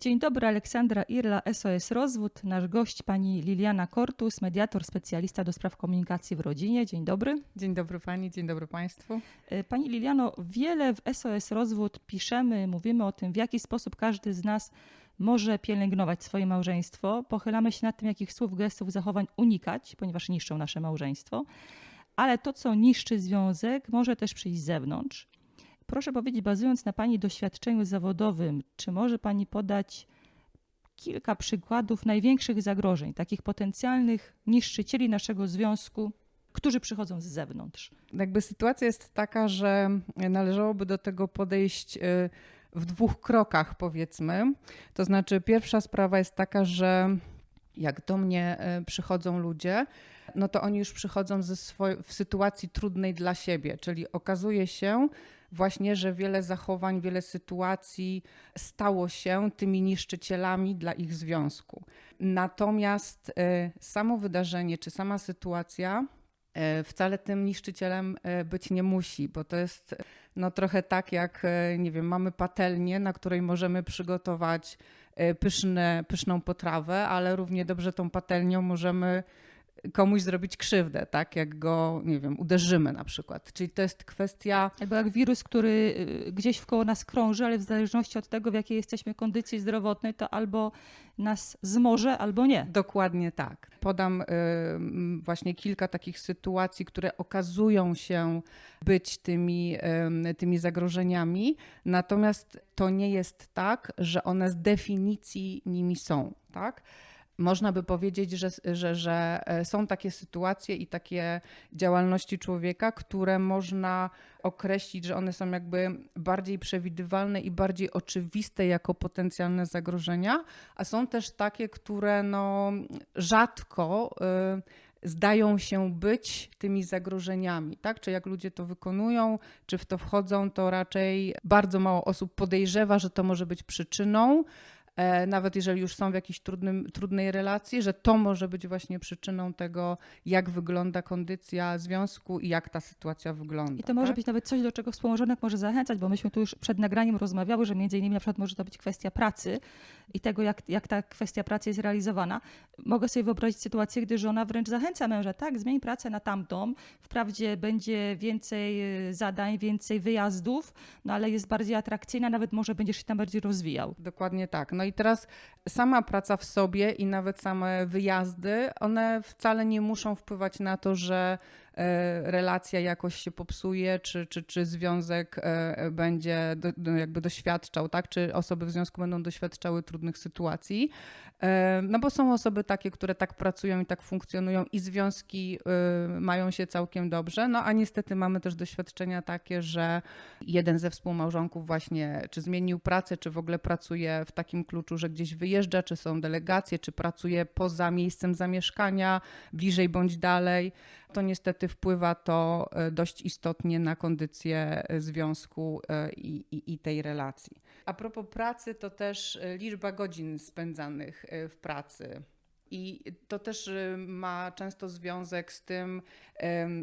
Dzień dobry, Aleksandra Irla, SOS Rozwód. Nasz gość pani Liliana Kortus, mediator, specjalista do spraw komunikacji w rodzinie. Dzień dobry. Dzień dobry pani, dzień dobry państwu. E, Pani Liliano, wiele w SOS Rozwód piszemy, mówimy o tym, w jaki sposób każdy z nas może pielęgnować swoje małżeństwo. Pochylamy się nad tym, jakich słów, gestów, zachowań unikać, ponieważ niszczą nasze małżeństwo. Ale to, co niszczy związek, może też przyjść z zewnątrz. Proszę powiedzieć, bazując na Pani doświadczeniu zawodowym, czy może Pani podać kilka przykładów największych zagrożeń, takich potencjalnych niszczycieli naszego związku, którzy przychodzą z zewnątrz? Jakby sytuacja jest taka, że należałoby do tego podejść y, w dwóch krokach, powiedzmy. To znaczy, pierwsza sprawa jest taka, że jak do mnie y, przychodzą ludzie, no to oni już przychodzą ze swoj- w sytuacji trudnej dla siebie, czyli okazuje się właśnie, że wiele zachowań, wiele sytuacji stało się tymi niszczycielami dla ich związku. Natomiast y, samo wydarzenie czy sama sytuacja e, wcale tym niszczycielem e, być nie musi, bo to jest no, trochę tak jak, e, nie wiem, mamy patelnię, na której możemy przygotować e, pyszne, pyszną potrawę, ale równie dobrze tą patelnią możemy komuś zrobić krzywdę, tak, jak go, nie wiem, uderzymy na przykład. Czyli to jest kwestia Albo jak wirus, który y, gdzieś wkoło nas krąży, ale w zależności od tego, w jakiej jesteśmy kondycji zdrowotnej, to albo nas zmoże, albo nie. Dokładnie tak. Podam y, właśnie kilka takich sytuacji, które okazują się być tymi, y, tymi zagrożeniami, natomiast to nie jest tak, że one z definicji nimi są. Tak? Można by powiedzieć, że, że, że e, są takie sytuacje i takie działalności człowieka, które można określić, że one są jakby bardziej przewidywalne i bardziej oczywiste jako potencjalne zagrożenia, a są też takie, które no rzadko y, zdają się być tymi zagrożeniami, tak? Czy jak ludzie to wykonują, czy w to wchodzą, to raczej bardzo mało osób podejrzewa, że to może być przyczyną, nawet jeżeli już są w jakiejś trudnym, trudnej relacji, że to może być właśnie przyczyną tego, jak wygląda kondycja związku i jak ta sytuacja wygląda. I to może tak? być nawet coś, do czego współmałżonek może zachęcać, bo myśmy tu już przed nagraniem rozmawiały, że między innymi na przykład może to być kwestia pracy i tego, jak, jak ta kwestia pracy jest realizowana. Mogę sobie wyobrazić sytuację, gdy żona wręcz zachęca męża, tak, zmień pracę na tamtą, wprawdzie będzie więcej y, zadań, więcej wyjazdów, no ale jest bardziej atrakcyjna, nawet może będziesz się tam bardziej rozwijał. Dokładnie tak. No i teraz sama praca w sobie i nawet same wyjazdy, one wcale nie muszą wpływać na to, że relacja jakoś się popsuje, czy, czy, czy związek e, będzie do, jakby doświadczał, tak? Czy osoby w związku będą doświadczały trudnych sytuacji. E, No bo są osoby takie, które tak pracują i tak funkcjonują i związki e, mają się całkiem dobrze, no a niestety mamy też doświadczenia takie, że jeden ze współmałżonków właśnie czy zmienił pracę, czy w ogóle pracuje w takim kluczu, że gdzieś wyjeżdża, czy są delegacje, czy pracuje poza miejscem zamieszkania, bliżej bądź dalej. To niestety wpływa to e, dość istotnie na kondycję e, związku e, i, i, i tej relacji. A propos pracy, to też liczba godzin spędzanych w pracy. I to też y, ma często związek z tym,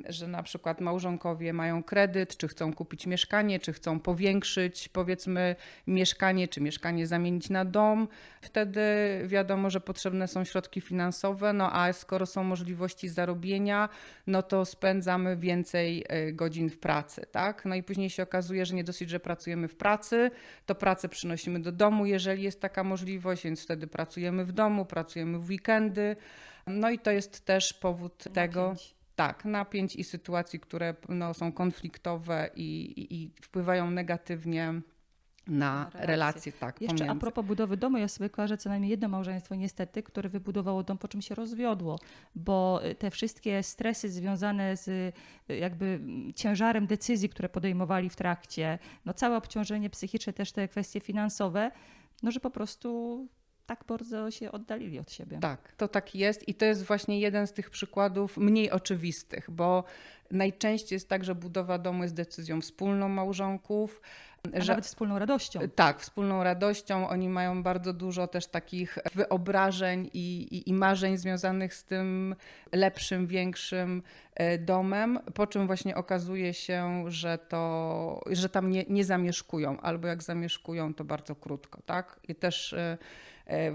że na przykład małżonkowie mają kredyt, czy chcą kupić mieszkanie, czy chcą powiększyć powiedzmy mieszkanie, czy mieszkanie zamienić na dom. Wtedy wiadomo, że potrzebne są środki finansowe, no a skoro są możliwości zarobienia, no to spędzamy więcej y, godzin w pracy, tak? No i później się okazuje, że nie dosyć, że pracujemy w pracy, to pracę przynosimy do domu, jeżeli jest taka możliwość, więc wtedy pracujemy w domu, pracujemy w weekendy. No i to jest też powód tego. Napięć. Tak, napięć i sytuacji, które no, są konfliktowe i, i, i wpływają negatywnie na relacje. relacje. tak, Jeszcze a pomiędzy. propos budowy domu, ja sobie kojarzę co najmniej jedno małżeństwo niestety, które wybudowało dom, po czym się rozwiodło, bo y, te wszystkie stresy związane z y, jakby mm, ciężarem decyzji, które podejmowali w trakcie, no całe obciążenie psychiczne, też te kwestie finansowe, no że po prostu tak bardzo się oddalili od siebie. Tak, to tak jest i to jest właśnie jeden z tych przykładów mniej oczywistych, bo najczęściej jest tak, że budowa domu jest decyzją wspólną małżonków. A że nawet wspólną radością. tak, wspólną radością. Oni mają bardzo dużo też takich wyobrażeń i, i, i marzeń związanych z tym lepszym, większym e, domem, po czym właśnie okazuje się, że, to, że tam nie, nie zamieszkują, albo jak zamieszkują, to bardzo krótko. Tak? I też e,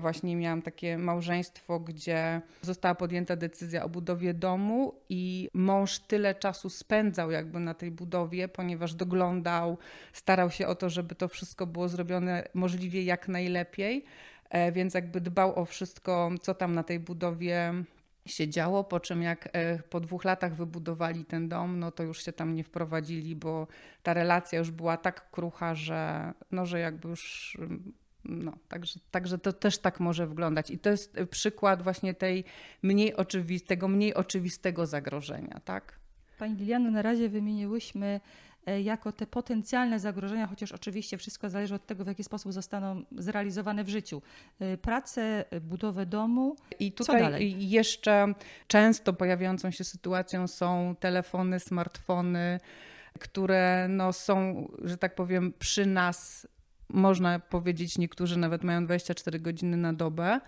właśnie miałam takie małżeństwo, gdzie została podjęta decyzja o budowie domu i mąż tyle czasu spędzał jakby na tej budowie, ponieważ doglądał, starał się o to, żeby to wszystko było zrobione możliwie jak najlepiej, e, więc jakby dbał o wszystko, co tam na tej budowie się działo, po czym jak e, po dwóch latach wybudowali ten dom, no to już się tam nie wprowadzili, bo ta relacja już była tak krucha, że, no, że jakby już no, także, także to też tak może wyglądać. I to jest przykład właśnie tej mniej oczywistego, mniej oczywistego zagrożenia, tak? Pani Liliano, na razie wymieniłyśmy e, jako te potencjalne zagrożenia, chociaż oczywiście wszystko zależy od tego, w jaki sposób zostaną zrealizowane w życiu. E, Pracę, e, budowę domu. I tutaj jeszcze często pojawiającą się sytuacją są telefony, smartfony, które no są, że tak powiem, przy nas można powiedzieć, niektórzy nawet mają 24 godziny na dobę.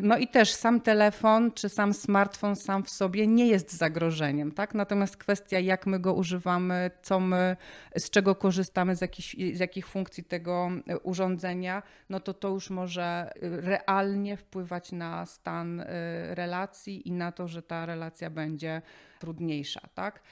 No i też sam telefon czy sam smartfon sam w sobie nie jest zagrożeniem, tak? Natomiast kwestia, jak my go używamy, co my, z czego korzystamy, z, jakich, z jakich funkcji tego e, urządzenia, no to to już może e, realnie wpływać na stan e, relacji i na to, że ta relacja będzie trudniejsza, tak?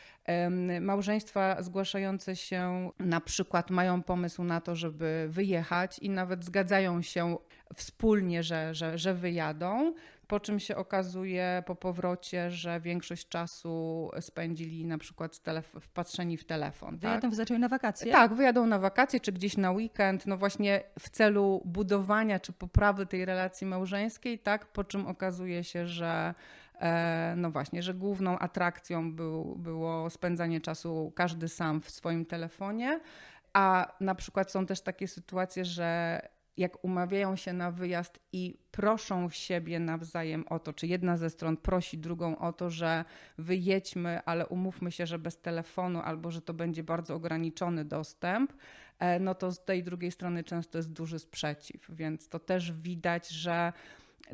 Małżeństwa zgłaszające się na przykład mają pomysł na to, żeby wyjechać i nawet zgadzają się wspólnie, że, że, że wyjadą, po czym się okazuje po powrocie, że większość czasu spędzili na przykład wpatrzeni w telefon. Tak? Wyjadą, zaczęły na wakacje. Tak, wyjadą na wakacje czy gdzieś na weekend, no właśnie w celu budowania czy poprawy tej relacji małżeńskiej, tak, po czym okazuje się, że no właśnie, że główną atrakcją był, było spędzanie czasu każdy sam w swoim telefonie, a na przykład są też takie sytuacje, że jak umawiają się na wyjazd i proszą siebie nawzajem o to, czy jedna ze stron prosi drugą o to, że wyjedźmy, ale umówmy się, że bez telefonu, albo że to będzie bardzo ograniczony dostęp, e, no to z tej drugiej strony często jest duży sprzeciw, więc to też widać, że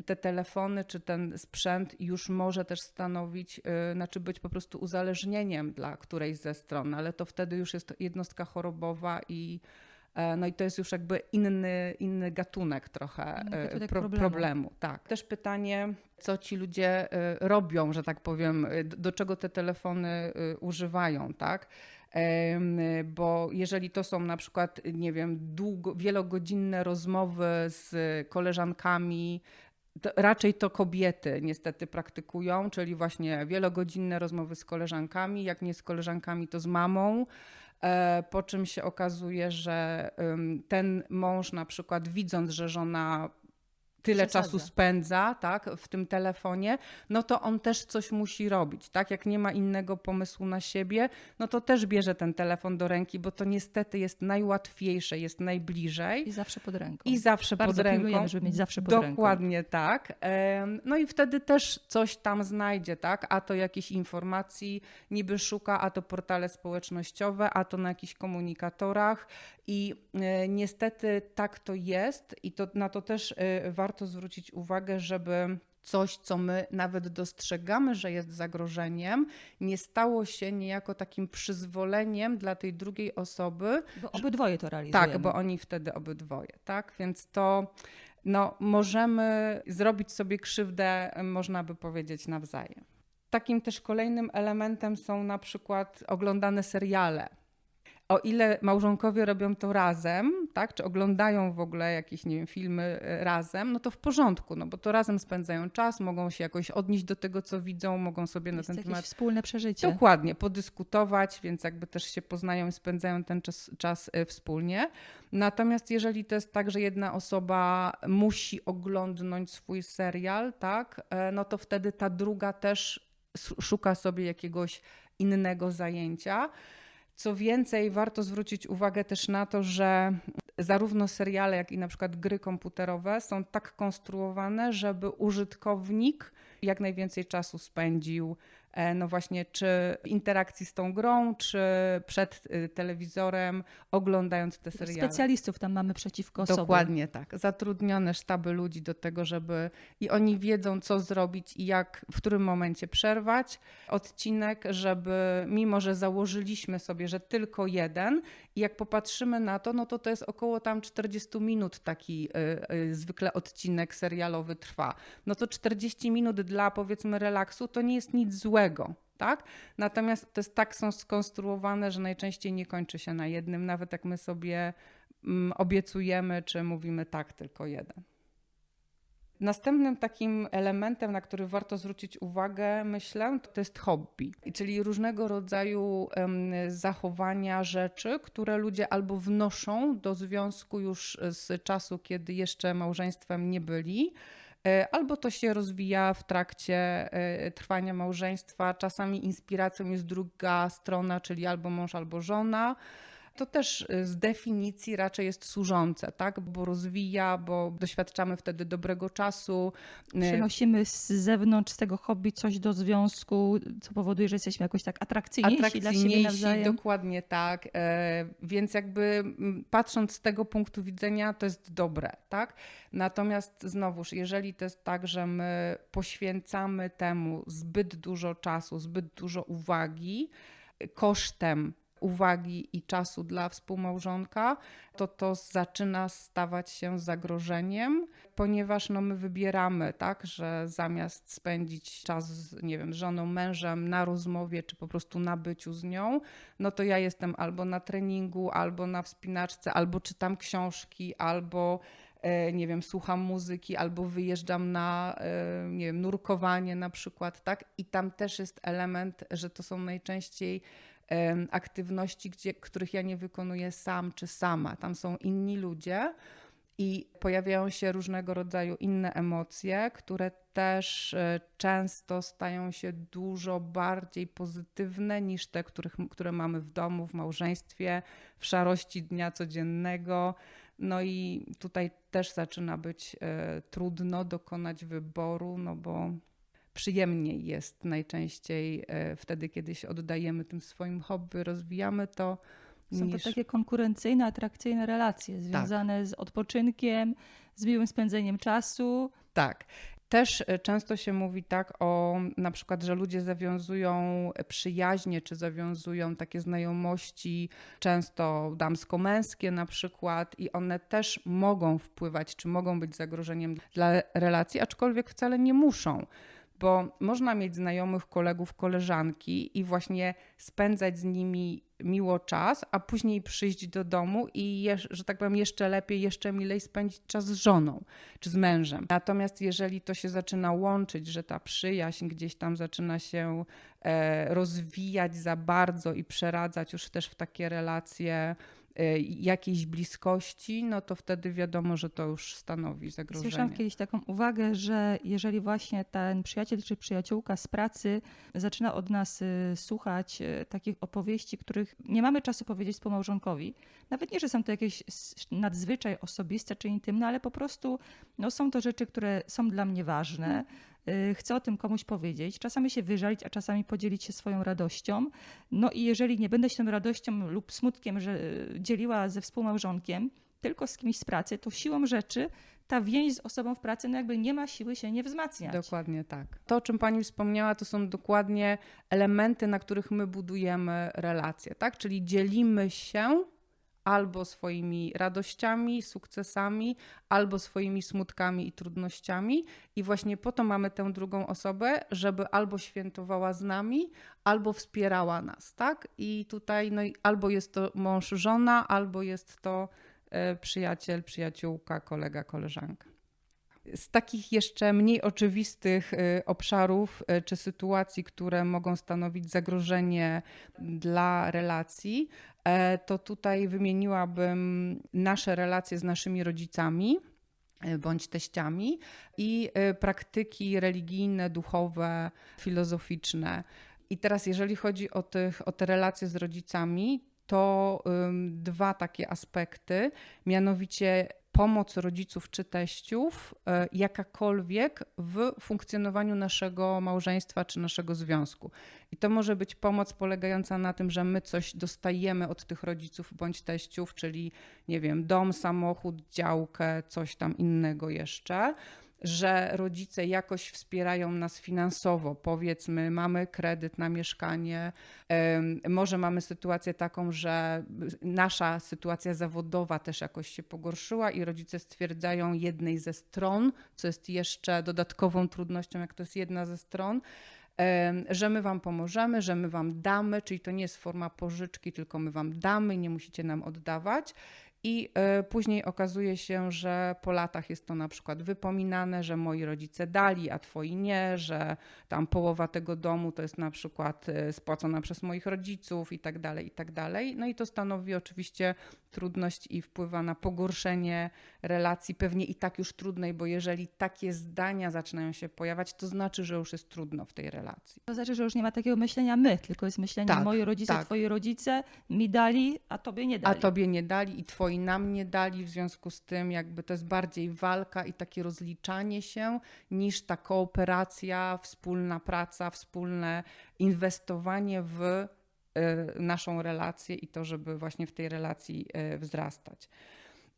te telefony czy ten sprzęt już może też stanowić, yy, znaczy być po prostu uzależnieniem dla którejś ze stron, ale to wtedy już jest jednostka chorobowa i e, no i to jest już jakby inny, inny gatunek trochę Inny e, gatunek pro, problemu. problemu. Tak. Też pytanie, co ci ludzie e, robią, że tak powiem, e, do czego te telefony używają, tak? Bo jeżeli to są na przykład, nie wiem, długo, wielogodzinne rozmowy z koleżankami, to raczej to kobiety niestety praktykują, czyli właśnie wielogodzinne rozmowy z koleżankami, jak nie z koleżankami, to z mamą. E, Po czym się okazuje, że ten mąż na przykład widząc, że żona tyle Przesadza. czasu spędza tak, w tym telefonie, no to on też coś musi robić. Tak? Jak nie ma innego pomysłu na siebie, no to też bierze ten telefon do ręki, bo to niestety jest najłatwiejsze, jest najbliżej. I zawsze pod ręką. I zawsze Bardzo pod ręką. żeby mieć zawsze pod ręką. Dokładnie tak. No i wtedy też coś tam znajdzie, tak? A to jakieś informacji niby szuka, a to portale społecznościowe, a to na jakichś komunikatorach. I e, niestety tak to jest i to, na to też e, warto zwrócić uwagę, żeby coś, co my nawet dostrzegamy, że jest zagrożeniem, nie stało się niejako takim przyzwoleniem dla tej drugiej osoby, Bo obydwoje to realizujemy. tak, bo oni wtedy obydwoje, tak? Więc to no, możemy zrobić sobie krzywdę, można by powiedzieć, nawzajem. Takim też kolejnym elementem są na przykład oglądane seriale. O ile małżonkowie robią to razem, tak, czy oglądają w ogóle jakieś, nie wiem, filmy e, razem, no to w porządku, no bo to razem spędzają czas, mogą się jakoś odnieść do tego, co widzą, mogą sobie na Jest ten jakieś temat wspólne przeżycie. Dokładnie, podyskutować, więc jakby też się poznają i spędzają ten czas, czas e, wspólnie. Natomiast jeżeli to jest tak, że jedna osoba musi oglądnąć swój serial, tak, e, no to wtedy ta druga też szuka sobie jakiegoś innego zajęcia. Co więcej, warto zwrócić uwagę też na to, że zarówno seriale, jak i na przykład gry komputerowe są tak konstruowane, żeby użytkownik jak najwięcej czasu spędził no właśnie, czy w interakcji z tą grą, czy przed y, telewizorem, oglądając te seriale. Specjalistów tam mamy przeciwko sobie. Dokładnie tak. Zatrudnione sztaby ludzi do tego, żeby i oni wiedzą, co zrobić i jak, w którym momencie przerwać odcinek, żeby mimo, że założyliśmy sobie, że tylko jeden i jak popatrzymy na to, no to to jest około tam 40 minut taki y, y, zwykle odcinek serialowy trwa. No to 40 minut dla powiedzmy relaksu to nie jest nic złego Tak? Natomiast to jest tak są skonstruowane, że najczęściej nie kończy się na jednym, nawet jak my sobie mm, obiecujemy, czy mówimy tak, tylko jeden. Następnym takim elementem, na który warto zwrócić uwagę, myślę, to jest hobby, czyli różnego rodzaju zachowania, rzeczy, które ludzie albo wnoszą do związku już z czasu, kiedy jeszcze małżeństwem nie byli, albo to się rozwija w trakcie e, trwania małżeństwa. Czasami inspiracją jest druga strona, czyli albo mąż, albo żona to też y, z definicji raczej jest służące, tak? bo rozwija, bo doświadczamy wtedy dobrego czasu. Y, Przynosimy z zewnątrz tego hobby coś do związku, co powoduje, że jesteśmy jakoś tak atrakcyjniejsi, dla siebie nawzajem. Dokładnie tak. E, więc jakby patrząc z tego punktu widzenia, to jest dobre, tak? Natomiast znowuż, jeżeli to jest tak, że my poświęcamy temu zbyt dużo czasu, zbyt dużo uwagi, kosztem uwagi i czasu dla współmałżonka, to to zaczyna stawać się zagrożeniem, ponieważ no, my wybieramy, tak, że zamiast spędzić czas z, nie wiem, żoną, mężem na rozmowie, czy po prostu na byciu z nią, no to ja jestem albo na treningu, albo na wspinaczce, albo czytam książki, albo e, nie wiem, słucham muzyki albo wyjeżdżam na, e, nie wiem, nurkowanie na przykład, tak? I tam też jest element, że to są najczęściej aktywności, gdzie, których ja nie wykonuję sam czy sama. Tam są inni ludzie i pojawiają się różnego rodzaju inne emocje, które też e, często stają się dużo bardziej pozytywne niż te, których, które mamy w domu, w małżeństwie, w szarości dnia codziennego. No i tutaj też zaczyna być e, trudno dokonać wyboru, no bo przyjemniej jest najczęściej e, wtedy, kiedy się oddajemy tym swoim hobby, rozwijamy to. Są niż... to takie konkurencyjne, atrakcyjne relacje tak. związane tak. z odpoczynkiem, z miłym spędzeniem czasu. Tak. Też e, często się mówi tak o na przykład, że ludzie zawiązują przyjaźnie, czy zawiązują takie znajomości, często damsko-męskie na przykład, i one też mogą wpływać, czy mogą być zagrożeniem dla relacji, aczkolwiek wcale nie muszą bo można mieć znajomych, kolegów, koleżanki i właśnie spędzać z nimi miło czas, a później przyjść do domu i, że tak powiem, jeszcze lepiej, jeszcze milej spędzić czas z żoną czy z mężem. Natomiast jeżeli to się zaczyna łączyć, że ta przyjaźń gdzieś tam zaczyna się e, rozwijać za bardzo i przeradzać już też w takie relacje, jakiejś bliskości, no to wtedy wiadomo, że to już stanowi zagrożenie. Słyszałam kiedyś taką uwagę, że jeżeli właśnie ten przyjaciel czy przyjaciółka z pracy zaczyna od nas y, słuchać y, takich opowieści, których nie mamy czasu powiedzieć współmałżonkowi, nawet nie, że są to jakieś nadzwyczaj osobiste czy intymne, ale po prostu no, są to rzeczy, które są dla mnie ważne, chcę o tym komuś powiedzieć, czasami się wyżalić, a czasami podzielić się swoją radością. No i jeżeli nie będę się tą radością lub smutkiem że y, dzieliła ze współmałżonkiem, tylko z kimś z pracy, to siłą rzeczy ta więź z osobą w pracy no jakby nie ma siły się nie wzmacniać. Dokładnie tak. To, o czym pani wspomniała, to są dokładnie elementy, na których my budujemy relacje, tak? Czyli dzielimy się albo swoimi radościami, sukcesami, albo swoimi smutkami i trudnościami. I właśnie po to mamy tę drugą osobę, żeby albo świętowała z nami, albo wspierała nas, tak? I tutaj no, albo jest to mąż, żona, albo jest to e, przyjaciel, przyjaciółka, kolega, koleżanka. Z takich jeszcze mniej oczywistych e, obszarów e, czy sytuacji, które mogą stanowić zagrożenie dla relacji, to tutaj wymieniłabym nasze relacje z naszymi rodzicami e, bądź teściami i e, praktyki religijne, duchowe, filozoficzne. I teraz, jeżeli chodzi o, tych, o te relacje z rodzicami, to dwa takie aspekty, mianowicie pomoc rodziców czy teściów, y, jakakolwiek w funkcjonowaniu naszego małżeństwa czy naszego związku. I to może być pomoc polegająca na tym, że my coś dostajemy od tych rodziców bądź teściów, czyli nie wiem, dom, samochód, działkę, coś tam innego jeszcze że rodzice jakoś wspierają nas finansowo. Powiedzmy, mamy kredyt na mieszkanie, może mamy sytuację taką, że nasza sytuacja zawodowa też jakoś się pogorszyła i rodzice stwierdzają jednej ze stron, co jest jeszcze dodatkową trudnością, jak to jest jedna ze stron, że my Wam pomożemy, że my Wam damy, czyli to nie jest forma pożyczki, tylko my Wam damy, nie musicie nam oddawać. I e, później okazuje się, że po latach jest to na przykład wypominane, że moi rodzice dali, a twoi nie, że tam połowa tego domu to jest na przykład e, spłacona przez moich rodziców i tak dalej, i tak dalej. No i to stanowi oczywiście trudność i wpływa na pogorszenie relacji, pewnie i tak już trudnej, bo jeżeli takie zdania zaczynają się pojawiać, to znaczy, że już jest trudno w tej relacji. To znaczy, że już nie ma takiego myślenia my, tylko jest myślenie tak, moi rodzice, tak. twoi rodzice mi dali, a tobie nie dali. A tobie nie dali i twoi nam nie dali, w związku z tym jakby to jest bardziej walka i takie rozliczanie się niż ta kooperacja, wspólna praca, wspólne inwestowanie w naszą relację i to, żeby właśnie w tej relacji y, wzrastać.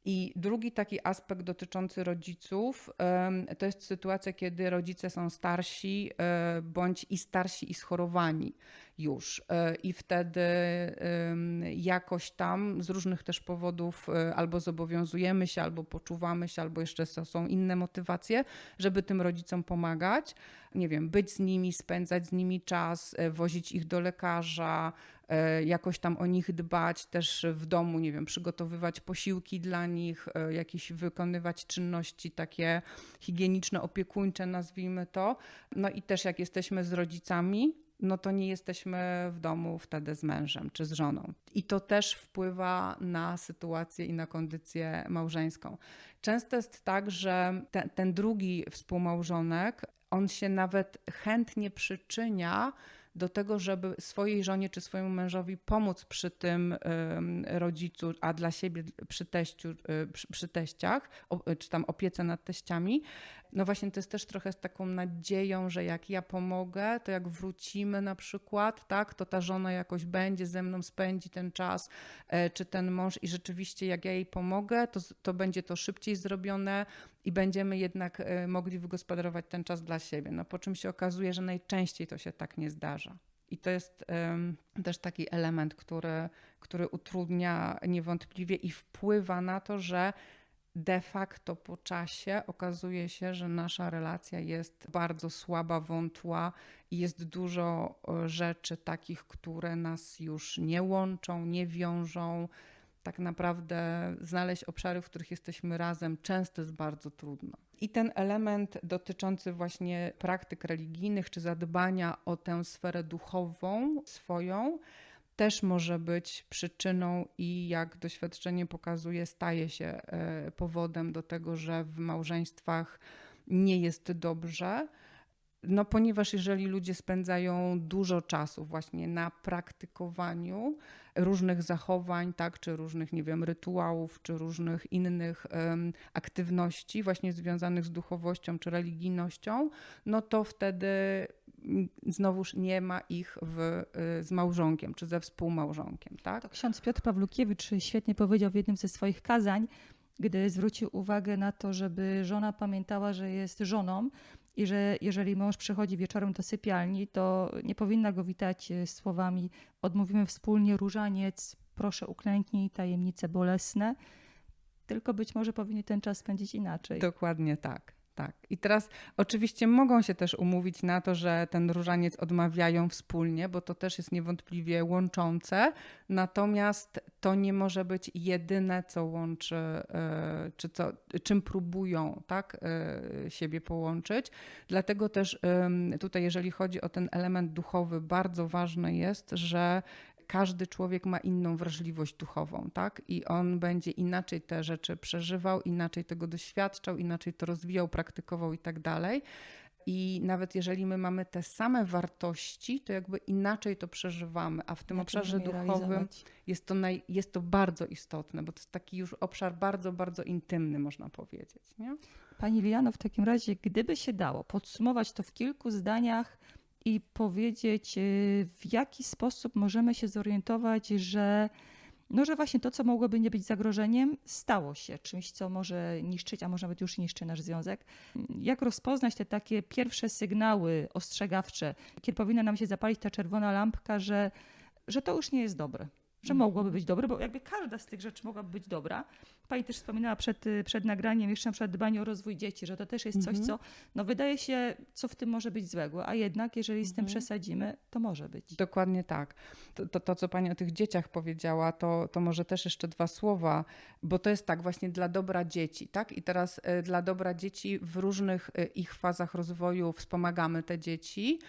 I drugi taki aspekt dotyczący rodziców to jest sytuacja, kiedy rodzice są starsi y, bądź i starsi i schorowani już. I wtedy jakoś tam z różnych też powodów albo zobowiązujemy się, albo poczuwamy się, albo jeszcze są inne motywacje, żeby tym rodzicom pomagać. Nie wiem, być z nimi, spędzać z nimi czas, wozić ich do lekarza, E, jakoś tam o nich dbać, też w domu, nie wiem, przygotowywać posiłki dla nich, e, jakieś wykonywać czynności takie higieniczne, opiekuńcze, nazwijmy to. No i też jak jesteśmy z rodzicami, no to nie jesteśmy w domu wtedy z mężem czy z żoną. I to też wpływa na sytuację i na kondycję małżeńską. Często jest tak, że ten, ten drugi współmałżonek, on się nawet chętnie przyczynia do tego, żeby swojej żonie czy swojemu mężowi pomóc przy tym rodzicu, a dla siebie przy teściu, y, przy, przy teściach, czy tam opiece nad teściami, no właśnie to jest też trochę z taką nadzieją, że jak ja pomogę, to jak wrócimy na przykład, tak, to ta żona jakoś będzie ze mną, spędzi ten czas, e, czy ten mąż i rzeczywiście jak ja jej pomogę, to, to będzie to szybciej zrobione i będziemy jednak e, mogli wygospodarować ten czas dla siebie. No po czym się okazuje, że najczęściej to się tak nie zdarza. I to jest um, też taki element, który, który utrudnia niewątpliwie i wpływa na to, że de facto po czasie okazuje się, że nasza relacja jest bardzo słaba, wątła i jest dużo e, rzeczy takich, które nas już nie łączą, nie wiążą. Tak naprawdę znaleźć obszary, w których jesteśmy razem, często jest bardzo trudno. I ten element dotyczący właśnie praktyk religijnych czy zadbania o tę sferę duchową swoją, też może być przyczyną i jak doświadczenie pokazuje, staje się e, powodem do tego, że w małżeństwach nie jest dobrze. No, ponieważ jeżeli ludzie spędzają dużo czasu właśnie na praktykowaniu różnych zachowań, tak, czy różnych, nie wiem, rytuałów, czy różnych innych um, aktywności właśnie związanych z duchowością czy religijnością, no to wtedy znowuż nie ma ich w, y, z małżonkiem czy ze współmałżonkiem. Tak? To ksiądz Piotr Pawlukiewicz świetnie powiedział w jednym ze swoich kazań, gdy zwrócił uwagę na to, żeby żona pamiętała, że jest żoną i że jeżeli mąż przychodzi wieczorem do sypialni, to nie powinna go witać y, słowami odmówimy wspólnie różaniec, proszę uklęknij, tajemnice bolesne, tylko być może powinni ten czas spędzić inaczej. Dokładnie tak. Tak. I teraz oczywiście mogą się też umówić na to, że ten różaniec odmawiają wspólnie, bo to też jest niewątpliwie łączące. Natomiast to nie może być jedyne, co łączy, e, czy co, czym próbują tak, e, siebie połączyć. Dlatego też tutaj, jeżeli chodzi o ten element duchowy, bardzo ważne jest, że każdy człowiek ma inną wrażliwość duchową, tak? I on będzie inaczej te rzeczy przeżywał, inaczej tego doświadczał, inaczej to rozwijał, praktykował i tak dalej. I nawet jeżeli my mamy te same wartości, to jakby inaczej to przeżywamy, a w tym Inaczej obszarze duchowym jest to, naj, jest to bardzo istotne, bo to jest taki już obszar bardzo, bardzo intymny, można powiedzieć. Nie? Pani Liano, w takim razie, gdyby się dało podsumować to w kilku zdaniach i powiedzieć, y, w jaki sposób możemy się zorientować, że, no, że właśnie to, co mogłoby nie być zagrożeniem, stało się czymś, co może niszczyć, a może nawet już niszczy nasz związek. Jak rozpoznać te takie pierwsze sygnały ostrzegawcze, kiedy powinna nam się zapalić ta czerwona lampka, że, że to już nie jest dobre? Że mogłoby być dobre, bo jakby każda z tych rzeczy mogłaby być dobra. Pani też wspominała przed, y, przed nagraniem jeszcze na przykład dbanie o rozwój dzieci, że to też jest coś, Mhm. co no wydaje się, co w tym może być złego, a jednak jeżeli z tym Mhm. przesadzimy, to może być. Dokładnie tak. To, to, to, co Pani o tych dzieciach powiedziała, to, to może też jeszcze dwa słowa, bo to jest tak właśnie dla dobra dzieci, tak? I teraz y, dla dobra dzieci w różnych y, ich fazach rozwoju wspomagamy te dzieci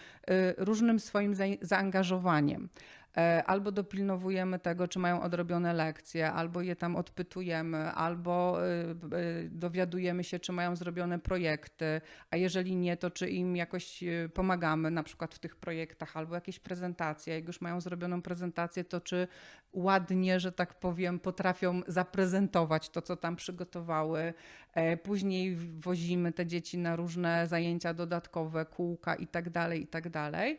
różnym swoim za, zaangażowaniem. E, Albo dopilnowujemy tego, czy mają odrobione lekcje, albo je tam odpytujemy, albo y, y, dowiadujemy się, czy mają zrobione projekty, a jeżeli nie, to czy im jakoś pomagamy, na przykład w tych projektach, albo jakieś prezentacje. Jak już mają zrobioną prezentację, to czy ładnie, że tak powiem, potrafią zaprezentować to, co tam przygotowały. E, Później wozimy te dzieci na różne zajęcia dodatkowe, kółka i tak dalej,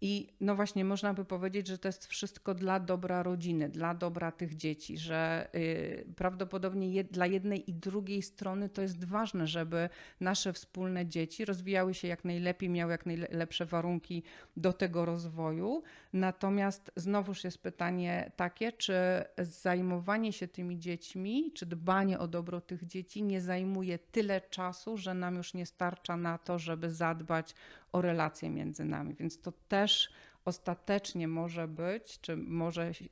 i no właśnie można by powiedzieć, że to jest wszystko dla dobra rodziny, dla dobra tych dzieci, że y, prawdopodobnie dla jednej i drugiej strony to jest ważne, żeby nasze wspólne dzieci rozwijały się jak najlepiej, miały jak najlepsze warunki do tego rozwoju. Natomiast znowuż jest pytanie takie, czy zajmowanie się tymi dziećmi, czy dbanie o dobro tych dzieci nie zajmuje tyle czasu, że nam już nie starcza na to, żeby zadbać o relacje między nami. Więc to też ostatecznie może być, czy może yy,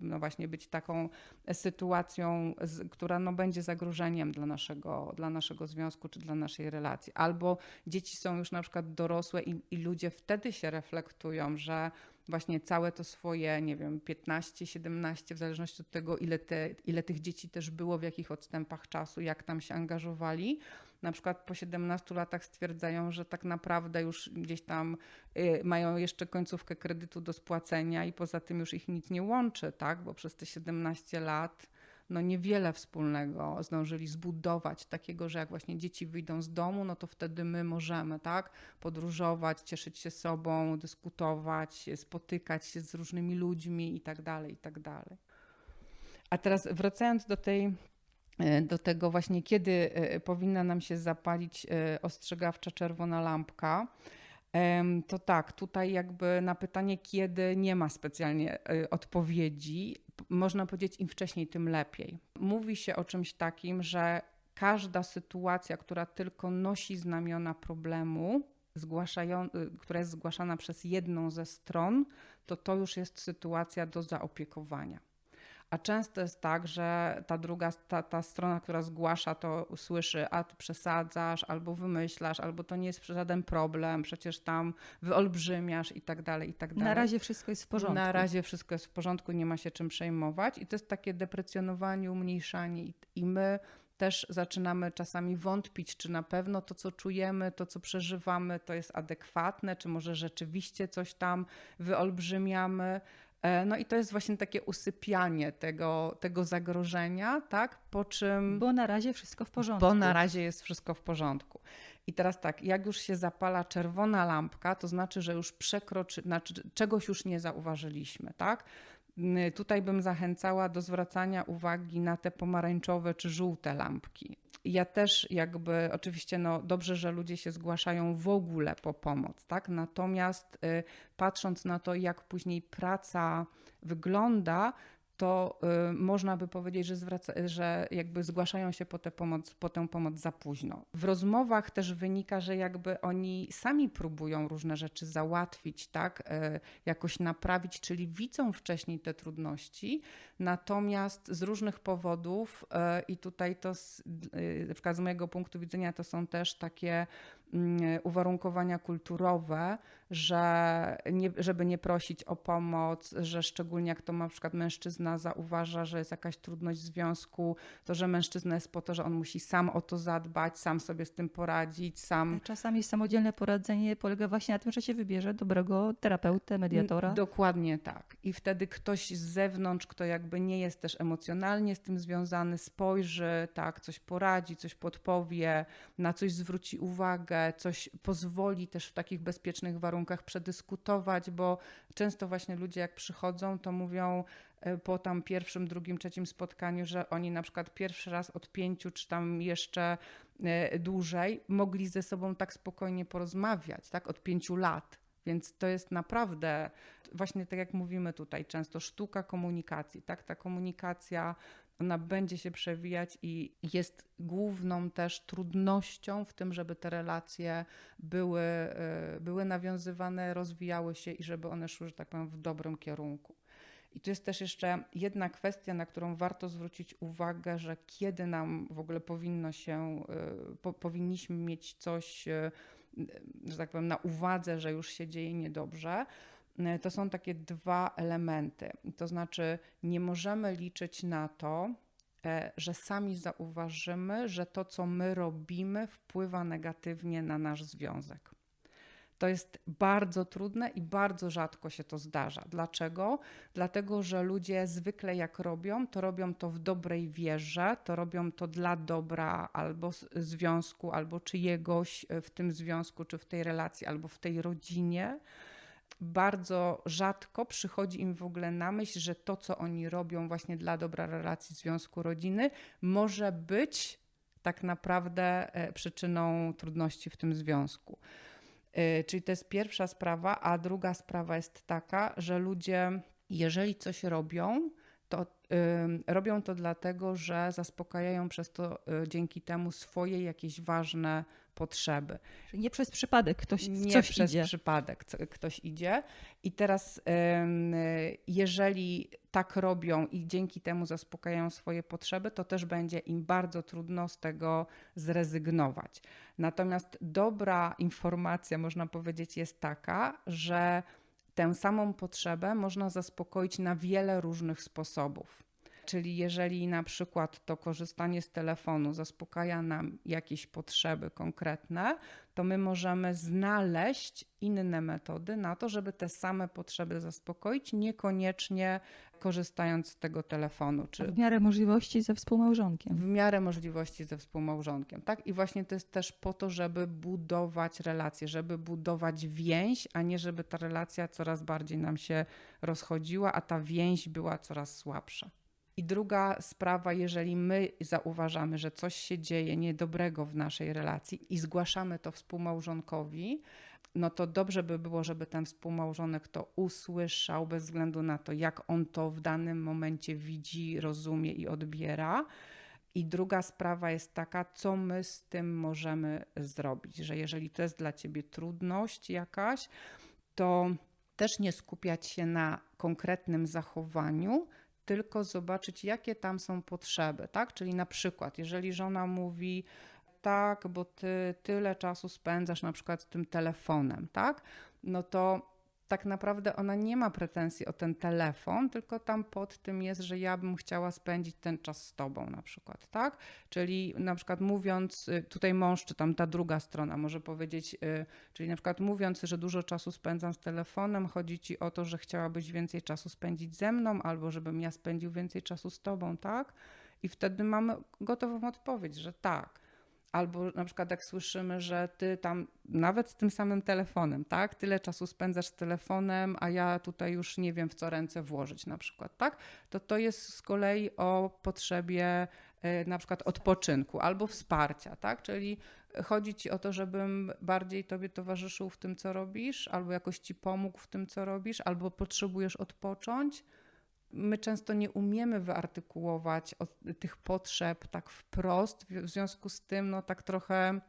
no właśnie być taką sytuacją, która no będzie zagrożeniem dla naszego, dla naszego związku czy dla naszej relacji. Albo dzieci są już na przykład dorosłe i, i ludzie wtedy się reflektują, że właśnie całe to swoje, nie wiem, 15, 17, w zależności od tego, ile, te, ile tych dzieci też było, w jakich odstępach czasu, jak tam się angażowali. Na przykład po 17 latach stwierdzają, że tak naprawdę już gdzieś tam y, mają jeszcze końcówkę kredytu do spłacenia i poza tym już ich nic nie łączy, tak? Bo przez te 17 lat no niewiele wspólnego zdążyli zbudować, takiego, że jak właśnie dzieci wyjdą z domu, no to wtedy my możemy, tak, podróżować, cieszyć się sobą, dyskutować, spotykać się z różnymi ludźmi i tak dalej, i tak dalej. A teraz wracając do tej do tego właśnie, kiedy powinna nam się zapalić ostrzegawcza czerwona lampka, to tak, tutaj jakby na pytanie, kiedy nie ma specjalnie odpowiedzi, można powiedzieć im wcześniej, tym lepiej. Mówi się o czymś takim, że każda sytuacja, która tylko nosi znamiona problemu, zgłaszają, która jest zgłaszana przez jedną ze stron, to to już jest sytuacja do zaopiekowania. A często jest tak, że ta druga, ta, ta strona, która zgłasza, to słyszy, a ty przesadzasz, albo wymyślasz, albo to nie jest żaden problem, przecież tam wyolbrzymiasz i tak dalej, i tak dalej. Na razie wszystko jest w porządku. Na razie wszystko jest w porządku, nie ma się czym przejmować. I to jest takie deprecjonowanie, umniejszanie i my też zaczynamy czasami wątpić, czy na pewno to, co czujemy, to, co przeżywamy, to jest adekwatne, czy może rzeczywiście coś tam wyolbrzymiamy. No i to jest właśnie takie usypianie tego, tego zagrożenia, tak? Po czym. Bo na razie wszystko w porządku. Bo na razie jest wszystko w porządku. I teraz tak, jak już się zapala czerwona lampka, to znaczy, że już przekroczy, znaczy czegoś już nie zauważyliśmy, tak? Tutaj bym zachęcała do zwracania uwagi na te pomarańczowe czy żółte lampki. Ja też jakby, oczywiście no dobrze, że ludzie się zgłaszają w ogóle po pomoc, tak? Natomiast y, patrząc na to, jak później praca wygląda, to y, można by powiedzieć, że, zwraca, że jakby zgłaszają się po tę, pomoc, po tę pomoc za późno. W rozmowach też wynika, że jakby oni sami próbują różne rzeczy załatwić, tak, y, jakoś naprawić, czyli widzą wcześniej te trudności, natomiast z różnych powodów y, i tutaj to z, na przykład z mojego punktu widzenia to są też takie mm, uwarunkowania kulturowe, że nie, żeby nie prosić o pomoc, że szczególnie jak to na przykład mężczyzna zauważa, że jest jakaś trudność w związku, to że mężczyzna jest po to, że on musi sam o to zadbać, sam sobie z tym poradzić, sam. Czasami samodzielne poradzenie polega właśnie na tym, że się wybierze dobrego terapeutę, mediatora. Dokładnie tak. I wtedy ktoś z zewnątrz, kto jakby nie jest też emocjonalnie z tym związany, spojrzy, tak, coś poradzi, coś podpowie, na coś zwróci uwagę, coś pozwoli też w takich bezpiecznych warunkach przedyskutować, bo często właśnie ludzie jak przychodzą, to mówią e, po tam pierwszym, drugim, trzecim spotkaniu, że oni na przykład pierwszy raz od pięciu, czy tam jeszcze e, dłużej mogli ze sobą tak spokojnie porozmawiać, tak, od pięciu lat. Więc to jest naprawdę, właśnie tak jak mówimy tutaj często, sztuka komunikacji. Tak? Ta komunikacja, ona będzie się przewijać i jest główną też trudnością w tym, żeby te relacje były, y, były nawiązywane, rozwijały się i żeby one szły, że tak powiem, w dobrym kierunku. I tu jest też jeszcze jedna kwestia, na którą warto zwrócić uwagę, że kiedy nam w ogóle powinno się, y, po, powinniśmy mieć coś y, że tak powiem, na uwadze, że już się dzieje niedobrze, to są takie dwa elementy. To znaczy, nie możemy liczyć na to, e, że sami zauważymy, że to, co my robimy, wpływa negatywnie na nasz związek. To jest bardzo trudne i bardzo rzadko się to zdarza. Dlaczego? Dlatego, że ludzie zwykle jak robią, to robią to w dobrej wierze, to robią to dla dobra albo związku, albo czyjegoś e, w tym związku, czy w tej relacji, albo w tej rodzinie bardzo rzadko przychodzi im w ogóle na myśl, że to, co oni robią właśnie dla dobra relacji związku rodziny, może być tak naprawdę e, przyczyną trudności w tym związku. Y, czyli to jest pierwsza sprawa, a druga sprawa jest taka, że ludzie, jeżeli coś robią, robią to dlatego, że zaspokajają przez to y, dzięki temu swoje jakieś ważne potrzeby. Nie przez przypadek ktoś nie coś przez idzie. przypadek ktoś idzie. I teraz, jeżeli tak robią i dzięki temu zaspokajają swoje potrzeby, to też będzie im bardzo trudno z tego zrezygnować. Natomiast dobra informacja, można powiedzieć, jest taka, że tę samą potrzebę można zaspokoić na wiele różnych sposobów. Czyli jeżeli na przykład to korzystanie z telefonu zaspokaja nam jakieś potrzeby konkretne, to my możemy znaleźć inne metody na to, żeby te same potrzeby zaspokoić, niekoniecznie korzystając z tego telefonu. Czy w miarę możliwości ze współmałżonkiem. W miarę możliwości ze współmałżonkiem, tak? I właśnie to jest też po to, żeby budować relacje, żeby budować więź, a nie żeby ta relacja coraz bardziej nam się rozchodziła, a ta więź była coraz słabsza. I druga sprawa, jeżeli my zauważamy, że coś się dzieje niedobrego w naszej relacji i zgłaszamy to współmałżonkowi, no to dobrze by było, żeby ten współmałżonek to usłyszał, bez względu na to, jak on to w danym momencie widzi, rozumie i odbiera. I druga sprawa jest taka, co my z tym możemy zrobić, że jeżeli to jest dla ciebie trudność jakaś, to też nie skupiać się na konkretnym zachowaniu, tylko zobaczyć, jakie tam są potrzeby, tak? Czyli na przykład, jeżeli żona mówi, tak, bo ty tyle czasu spędzasz na przykład z tym telefonem, tak? No to tak naprawdę ona nie ma pretensji o ten telefon, tylko tam pod tym jest, że ja bym chciała spędzić ten czas z tobą na przykład, tak? Czyli na przykład mówiąc, y, tutaj mąż, czy tam ta druga strona może powiedzieć, y, czyli na przykład mówiąc, że dużo czasu spędzam z telefonem, chodzi ci o to, że chciałabyś więcej czasu spędzić ze mną, albo żebym ja spędził więcej czasu z tobą, tak? I wtedy mamy gotową odpowiedź, że tak. Albo na przykład jak słyszymy, że ty tam nawet z tym samym telefonem, tak? Tyle czasu spędzasz z telefonem, a ja tutaj już nie wiem w co ręce włożyć na przykład, tak? To to jest z kolei o potrzebie e, na przykład odpoczynku albo wsparcia, tak? Czyli chodzi ci o to, żebym bardziej tobie towarzyszył w tym, co robisz, albo jakoś ci pomógł w tym, co robisz, albo potrzebujesz odpocząć my często nie umiemy wyartykułować tych potrzeb tak wprost, w związku z tym no tak trochę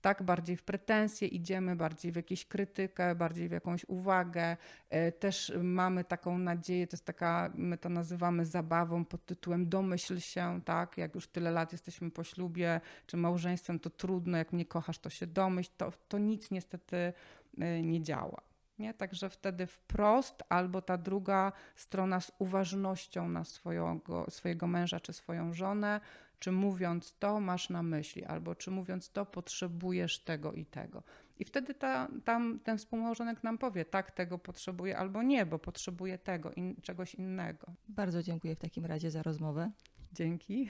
tak bardziej w pretensje idziemy, bardziej w jakąś krytykę, bardziej w jakąś uwagę. E, Też mamy taką nadzieję, to jest taka, my to nazywamy zabawą pod tytułem domyśl się, tak, jak już tyle lat jesteśmy po ślubie czy małżeństwem, to trudno, jak mnie kochasz, to się domyśl, to, to nic niestety e, nie działa. Nie? Także wtedy wprost, albo ta druga strona z uważnością na swojego, swojego męża czy swoją żonę, czy mówiąc to masz na myśli, albo czy mówiąc to potrzebujesz tego i tego. I wtedy ta, tam ten współmałżonek nam powie, tak, tego potrzebuje, albo nie, bo potrzebuje tego, in, czegoś innego. Bardzo dziękuję w takim razie za rozmowę. Dzięki.